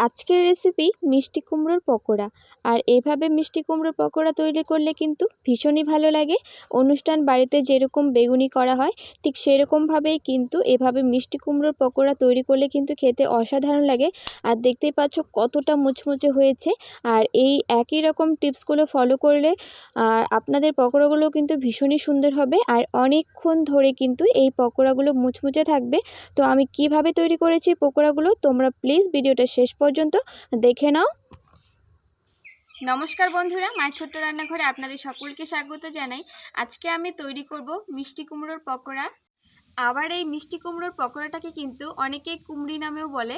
আজকের রেসিপি মিষ্টি কুমড়োর পকোড়া। আর এভাবে মিষ্টি কুমড়োর পকোড়া তৈরি করলে কিন্তু ভীষণই ভালো লাগে। অনুষ্ঠান বাড়িতে যেরকম বেগুনি করা হয়, ঠিক সেরকমভাবেই কিন্তু এভাবে মিষ্টি কুমড়োর পকোড়া তৈরি করলে কিন্তু খেতে অসাধারণ লাগে। আর দেখতেই পাচ্ছ কতটা মুচমুচে হয়েছে। আর এই একই রকম টিপসগুলো ফলো করলে, আর আপনাদের পকোড়াগুলো কিন্তু ভীষণই সুন্দর হবে। আর অনেকক্ষণ ধরে কিন্তু এই পকোড়াগুলো মুচমুচে থাকবে। তো আমি কীভাবে তৈরি করেছি পকোড়াগুলো, তোমরা প্লিজ ভিডিওটা শেষ পর্যন্ত দেখে নাও। নমস্কার বন্ধুরা, মায়ের ছোট্ট রান্নাঘরে আপনাদের সকলকে স্বাগত জানাই। আজকে আমি তৈরি করব মিষ্টি কুমড়োর পকোড়া। আবার এই মিষ্টি কুমড়োর পকোড়াটাকে কিন্তু অনেকে কুমড়ি নামেও বলে।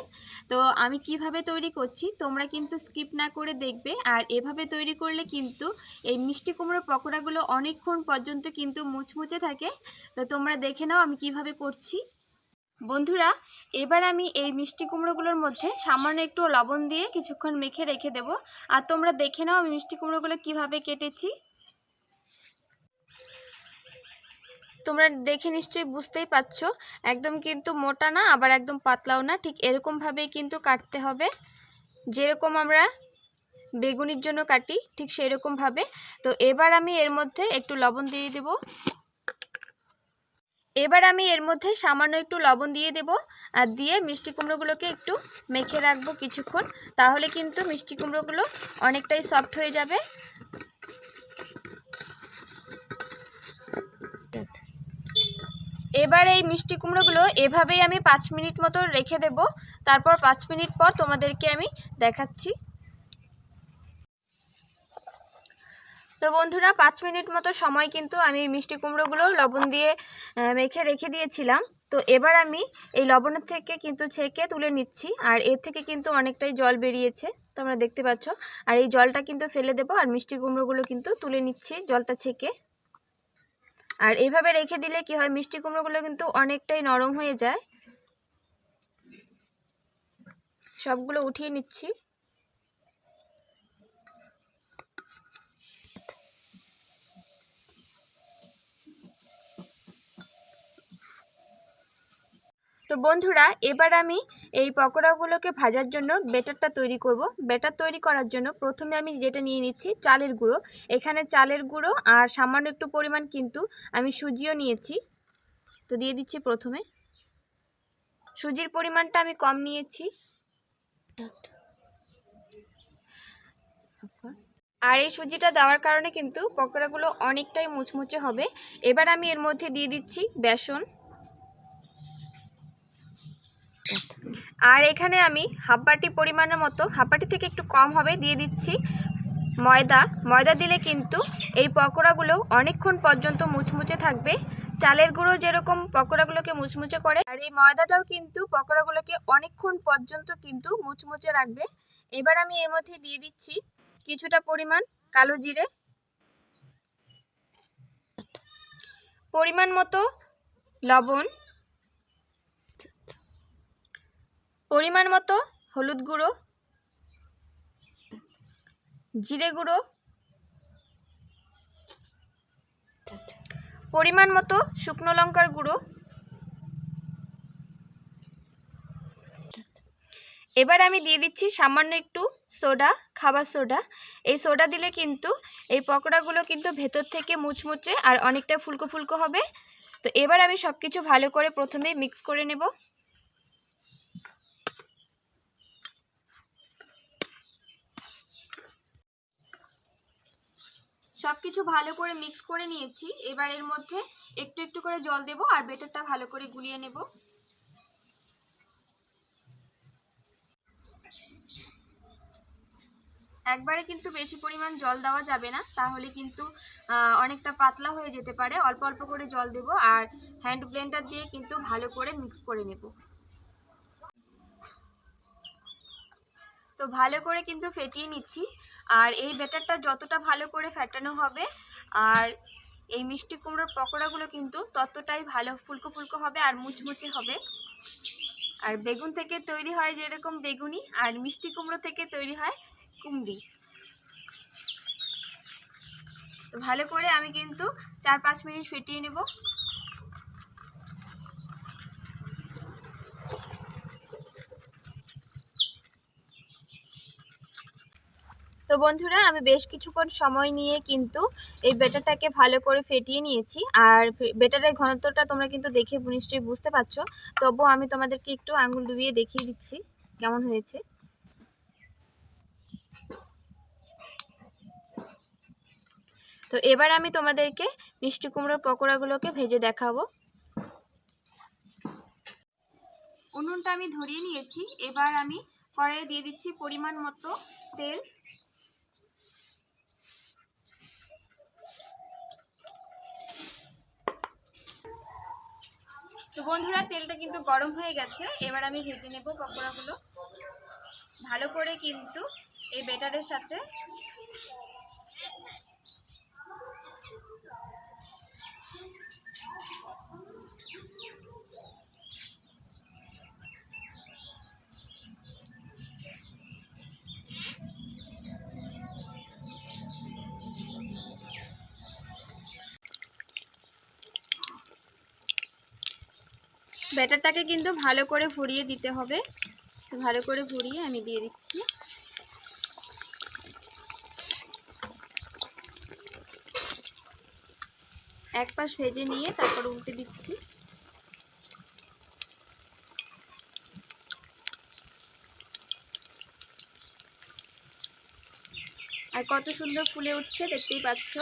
তো আমি কীভাবে তৈরি করছি তোমরা কিন্তু স্কিপ না করে দেখবে। আর এভাবে তৈরি করলে কিন্তু এই মিষ্টি কুমড়োর পকোড়াগুলো অনেকক্ষণ পর্যন্ত কিন্তু মুচমুচে থাকে। তো তোমরা দেখে নাও আমি কীভাবে করছি। বন্ধুরা, এবার আমি এই মিষ্টি কুমড়োগুলোর মধ্যে সামান্য একটু লবণ দিয়ে কিছুক্ষণ মেখে রেখে দেব। আর তোমরা দেখে নাও আমি মিষ্টি কুমড়োগুলো কীভাবে কেটেছি। তোমরা দেখে নিশ্চয়ই বুঝতেই পারছ, একদম কিন্তু মোটা না, আবার একদম পাতলাও না, ঠিক এরকমভাবেই কিন্তু কাটতে হবে। যেরকম আমরা বেগুনির জন্য কাটি, ঠিক সেরকমভাবে। তো এবার আমি এর মধ্যে একটু লবণ দিয়ে দেবো। এবার আমি এর মধ্যে সামান্য একটু লবণ দিয়ে দেব আর দিয়ে মিষ্টি কুমড়োগুলোকে একটু মেখে রাখব কিছুক্ষণ, তাহলে কিন্তু মিষ্টি কুমড়োগুলো অনেকটাই সফট হয়ে যাবে। এবার এই মিষ্টি কুমড়োগুলো এভাবেই আমি পাঁচ মিনিট মতো রেখে দেব, তারপর পাঁচ মিনিট পর তোমাদেরকে আমি দেখাচ্ছি। তো বন্ধুরা, পাঁচ মিনিট মতো সময় কিন্তু আমি মিষ্টি কুমড়োগুলো লবণ দিয়ে মেখে রেখে দিয়েছিলাম। তো এবার আমি এই লবণের থেকে কিন্তু ছেঁকে তুলে নিচ্ছি, আর এর থেকে কিন্তু অনেকটাই জল বেরিয়েছে, তোমরা দেখতে পাচ্ছ। আর এই জলটা কিন্তু ফেলে দেবো, আর মিষ্টি কুমড়োগুলো কিন্তু তুলে নিচ্ছি জলটা ছেঁকে। আর এভাবে রেখে দিলে কি হয়, মিষ্টি কুমড়োগুলো কিন্তু অনেকটাই নরম হয়ে যায়। সবগুলো উঠিয়ে নিচ্ছি। তো বন্ধুরা, এবার আমি এই পকোড়াগুলোকে ভাজার জন্য বেটারটা তৈরি করব। বেটার তৈরি করার জন্য প্রথমে আমি যেটা নিয়ে নিচ্ছি, চালের গুঁড়ো। এখানে চালের গুঁড়ো আর সামান্য একটু পরিমাণ কিন্তু আমি সুজিও নিয়েছি। তো দিয়ে দিচ্ছি প্রথমে। সুজির পরিমাণটা আমি কম নিয়েছি। আর এই সুজিটা দেওয়ার কারণে কিন্তু পকোড়াগুলো অনেকটাই মুচমুচে হবে। এবার আমি এর মধ্যে দিয়ে দিচ্ছি বেসন। আর এখানে আমি হাফ বাটি পরিমাণের মতো হাফ বাটি থেকে একটু কম হবে, দিয়ে দিচ্ছি ময়দা। ময়দা দিলে কিন্তু এই পকোড়াগুলো অনেকক্ষণ পর্যন্ত মুচমুচে থাকবে। চালের গুঁড়ো যেরকম পকোড়াগুলোকে মুচমুচে করে, আর এই ময়দাটাও কিন্তু পকোড়াগুলোকে অনেকক্ষণ পর্যন্ত কিন্তু মুচমুচে রাখবে। এবার আমি এর মধ্যে দিয়ে দিচ্ছি কিছুটা পরিমাণ কালো জিরে। পরিমাণ মতো লবণ। পরিমাণ মতো হলুদ গুঁড়ো, জিরে গুঁড়ো, পরিমাণ মতো শুকনো লঙ্কার গুঁড়ো। এবার আমি দিয়ে দিচ্ছি সামান্য একটু সোডা, খাবার সোডা। এই সোডা দিলে কিন্তু এই পকোড়াগুলো কিন্তু ভেতর থেকে মুচমুচে আর অনেকটা ফুলকো ফুলকো হবে। তো এবার আমি সব কিছু ভালো করে প্রথমে মিক্স করে নেব। সব কিছু ভালো করে মিক্স করে নিয়েছি। এবার এর মধ্যে একটু একটু করে জল দেব আর বেটারটা ভালো করে গুলিয়ে নেব। একবারে কিন্তু বেশি পরিমাণ জল দেওয়া যাবে না, তাহলে কিন্তু অনেকটা পাতলা হয়ে যেতে পারে। অল্প অল্প করে জল দেব আর হ্যান্ড ব্লেন্ডার দিয়ে কিন্তু ভালো করে মিক্স করে নেব। তো ভালো করে কিন্তু ফেটিয়ে নিচ্ছি। আর এই ব্যাটারটা যতটা ভালো করে ফেটানো হবে, আর এই মিষ্টি কুমড়োর পকোড়াগুলো কিন্তু ততটাই ভালো ফুলকো ফুলকো হবে আর মুচমুচে হবে। আর বেগুন থেকে তৈরি হয় যেরকম বেগুনি, আর মিষ্টি কুমড়ো থেকে তৈরি হয় কুমড়ি। তো ভালো করে আমি কিন্তু চার পাঁচ মিনিট ফেটিয়ে নেব। তো বন্ধুরা, আমি বেশ কিছুক্ষণ সময় নিয়ে কিন্তু এই বেটারটাকে ভালো করে ফেটিয়ে নিয়েছি। আর বেটারের ঘনত্বটা তোমরা কিন্তু দেখে নিশ্চয়ই বুঝতে পারছ। তবুও আমি তোমাদেরকে একটু আঙুল ডুবিয়ে দেখিয়ে দিচ্ছি, কেমন হয়েছে। তো এবার আমি তোমাদেরকে মিষ্টি কুমড়োর পকোড়াগুলোকে ভেজে দেখাবো। উনুনটা আমি ধরিয়ে নিয়েছি। এবার আমি কড়াইয়ে দিয়ে দিচ্ছি পরিমাণ মতো তেল। তো বন্ধুরা, তেলটা কিন্তু গরম হয়ে গেছে। এবার আমি ভেজে নেব পকোড়াগুলো। ভালো করে কিন্তু এই বেটারের সাথে ব্যাটারটাকে কিন্তু ভালো করে ভরিয়ে দিতে হবে। ভালো করে ভরিয়ে আমি দিয়ে দিচ্ছি। এক পাশ ভেজে নিয়ে তারপর উল্টে দিচ্ছি। আর কত সুন্দর ফুলে উঠছে দেখতেই পাচ্ছ।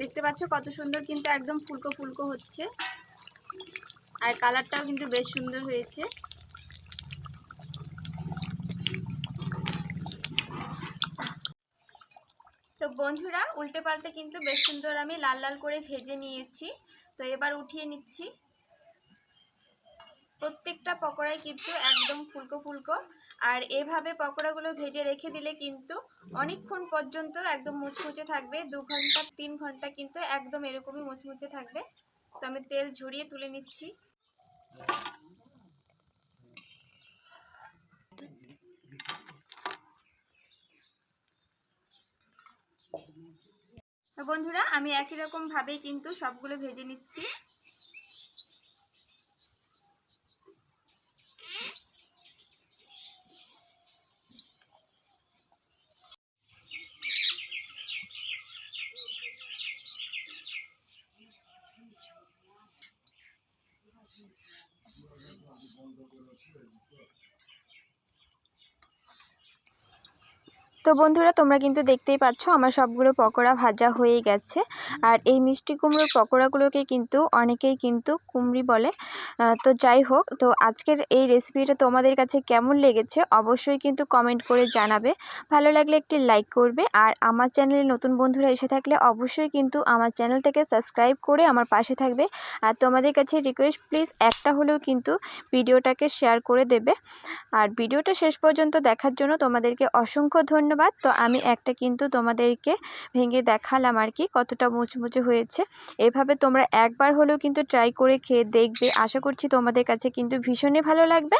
দেখতে পাচ্ছ কত সুন্দর কিন্তু একদম ফুলকো ফুলকো হচ্ছে। আর কালারটাও কিন্তু বেশ সুন্দর হয়েছে। তো বন্ধুরা, উল্টে পাল্টে কিন্তু বেশ সুন্দর আমি লাল লাল করে ভেজে নিয়েছি। তো এবার উঠিয়ে নিচ্ছি। প্রত্যেকটা পকোড়াই কিন্তু একদম ফুলকো ফুলকো। আর এভাবে পকোড়াগুলো ভেজে রেখে দিলে কিন্তু অনেকক্ষণ পর্যন্ত একদম মুচমুচে থাকবে। দু ঘণ্টা, তিন ঘণ্টা কিন্তু একদম এরকমই মুচমুচে থাকবে। তো আমি তেল ঝরিয়ে তুলে নিচ্ছি। বন্ধুরা, আমি একই রকম ভাবেই কিন্তু সবগুলো ভেজে নিচ্ছি। really did. তো বন্ধুরা, তোমরা কিন্তু দেখতেই পাচ্ছ আমার সবগুলো পকোড়া ভাজা হয়ে গেছে। আর এই মিষ্টি কুমড়োর পকোড়াগুলোকে কিন্তু অনেকেই কিন্তু কুমড়ি বলে। তো যাই হোক, তো আজকের এই রেসিপিটা তোমাদের কাছে কেমন লেগেছে অবশ্যই কিন্তু কমেন্ট করে জানাবে। ভালো লাগলে একটি লাইক করবে আর আমার চ্যানেলে নতুন বন্ধুরা এসে থাকলে অবশ্যই কিন্তু আমার চ্যানেলটাকে সাবস্ক্রাইব করে আমার পাশে থাকবে। আর তোমাদের কাছে রিকোয়েস্ট প্লিজ একটা হলেও কিন্তু ভিডিওটাকে শেয়ার করে দেবে। আর ভিডিওটা শেষ পর্যন্ত দেখার জন্য তোমাদেরকে অসংখ্য ধন্যবাদ। তো আমি একটা কিন্তু তোমাদেরকে ভেঙে দেখালাম আর কি কতটা মুচমুচে হয়েছে। এভাবে তোমরা একবার হলেও কিন্তু ট্রাই করে খেয়ে দেখবে। আশা করছি তোমাদের কাছে কিন্তু ভীষণই ভালো লাগবে।